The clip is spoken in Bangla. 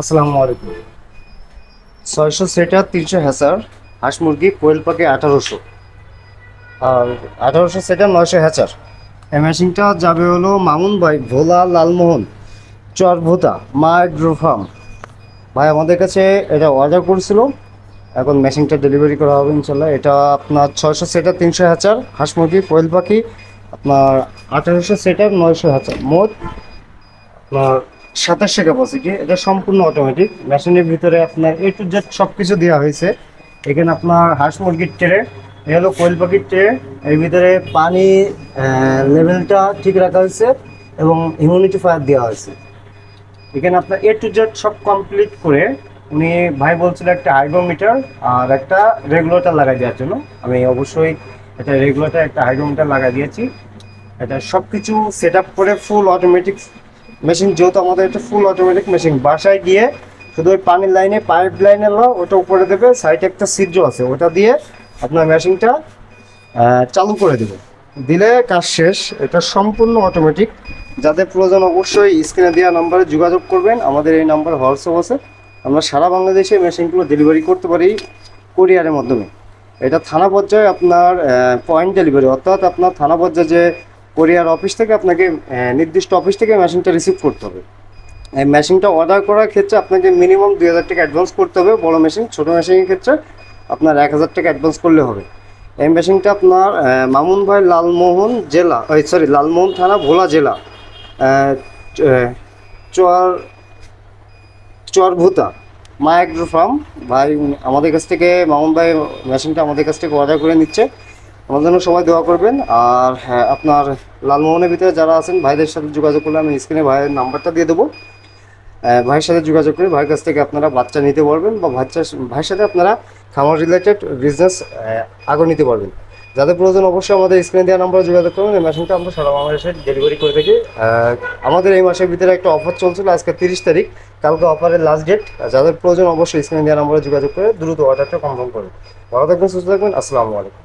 আসসালামু আলাইকুম। ছয়শো সেটার তিনশো হ্যাচার হাঁস মুরগি, কোয়েল পাখি আঠারোশো। আর আঠারোশো সেটার নয়শো হ্যাচার এই মেশিনটা যাবে হলো মামুন ভাই, ভোলা লালমোহন, চরভোতা, মা এগ্রো ফার্ম ভাই, আমাদের কাছে এটা অর্ডার করেছিল। এখন মেশিনটা ডেলিভারি করা হবে ইনশাল্লাহ। এটা আপনার ছয়শো সেটার তিনশো হ্যাচার হাঁস মুরগি, কোয়েল পাখি, আপনার আঠারোশো সেটার নয়শো হ্যাচার মোট আপনার সাতাশশো ক্যাপাসিটি এটা সম্পূর্ণ অটোমেটিক মেশিনের ভিতরে আপনার এ টু জেড সব কিছু দেওয়া হয়েছে। এখানে আপনার হাঁস মুরগির ট্রে এ হলো কোয়েল পাখির ট্রে এর ভিতরে পানি লেভেলটা ঠিক রাখা হয়েছে এবং ইমিউনিটি ফায়ার দেওয়া হয়েছে। এখানে আপনার এ টু জেড সব কমপ্লিট করে উনি ভাই বলছিল একটা হাইড্রোমিটার আর একটা রেগুলেটর লাগাই দেওয়ার জন্য। আমি অবশ্যই একটা রেগুলেটর, একটা হাইড্রোমিটার লাগাই দিয়েছি। এটা সব কিছু সেট আপ করে ফুল অটোমেটিক মেশিন যেহেতু আমাদের একটা ফুল অটোমেটিক মেশিন বাসায় গিয়ে শুধু ওই পানির লাইনে পাইপ লাইনে লো ওটা উপরে দেবে সাইডে একটা সিদ্ধ আছে, ওটা দিয়ে আপনার মেশিনটা চালু করে দেবে। দিলে কাজ শেষ, এটা সম্পূর্ণ অটোমেটিক যাদের প্রয়োজন অবশ্যই স্ক্রিনে দেওয়া নাম্বারে যোগাযোগ করবেন, আমাদের এই নাম্বার হোয়াটসঅ্যাপ আছে। আমরা সারা বাংলাদেশে মেশিনগুলো ডেলিভারি করতে পারি কোরিয়ারের মাধ্যমে। এটা থানা পর্যায়ে আপনার পয়েন্ট ডেলিভারি অর্থাৎ আপনার থানা পর্যায়ে যে কোরিয়ার অফিস থেকে আপনাকে নির্দিষ্ট অফিস থেকে মেশিনটা রিসিভ করতে হবে। এই মেশিনটা অর্ডার করার ক্ষেত্রে আপনাকে মিনিমাম দুই হাজার টাকা অ্যাডভান্স করতে হবে। বড় মেশিন ছোটো মেশিনের ক্ষেত্রে আপনার এক হাজার টাকা অ্যাডভান্স করলে হবে। এই মেশিনটা আপনার মামুন ভাই লালমোহন জেলা, ওই সরি লালমোহন থানা ভোলা জেলা চর, চরভূতা মা ফার্ম ভাই, আমাদের কাছ থেকে, মামুন ভাই মেশিনটা আমাদের কাছ থেকে অর্ডার করে নিচ্ছে। আমার জন্য সময় দেওয়া করবেন। আর হ্যাঁ আপনার লালমোহনের ভিতরে যারা আছেন, ভাইদের সাথে যোগাযোগ করলে আমি স্ক্রিনে ভাইয়ের নাম্বারটা দিয়ে দেবো। ভাইয়ের সাথে যোগাযোগ করে ভাইয়ের কাছ থেকে আপনারা বাচ্চা নিতে পারবেন বা বাচ্চা, ভাইয়ের সাথে আপনারা খামার রিলেটেড বিজনেস আগে নিতে পারবেন। যাদের প্রয়োজন অবশ্যই আমাদের স্ক্রিনে দেওয়া নাম্বারে যোগাযোগ করবেন এই মেশিনটা আমরা সারা বাংলাদেশে ডেলিভারি করে থাকি। আমাদের এই মাসের ভিতরে একটা অফার চলছিল আজকে তিরিশ তারিখ। কালকে অফারের লাস্ট ডেট যাদের প্রয়োজন অবশ্যই স্ক্রিনে দেওয়া নাম্বারে যোগাযোগ করে দ্রুত অর্ডারটা কনফার্ম করুন। ভালো থাকবেন, সুস্থ থাকবেন। আসসালামু আলাইকুম।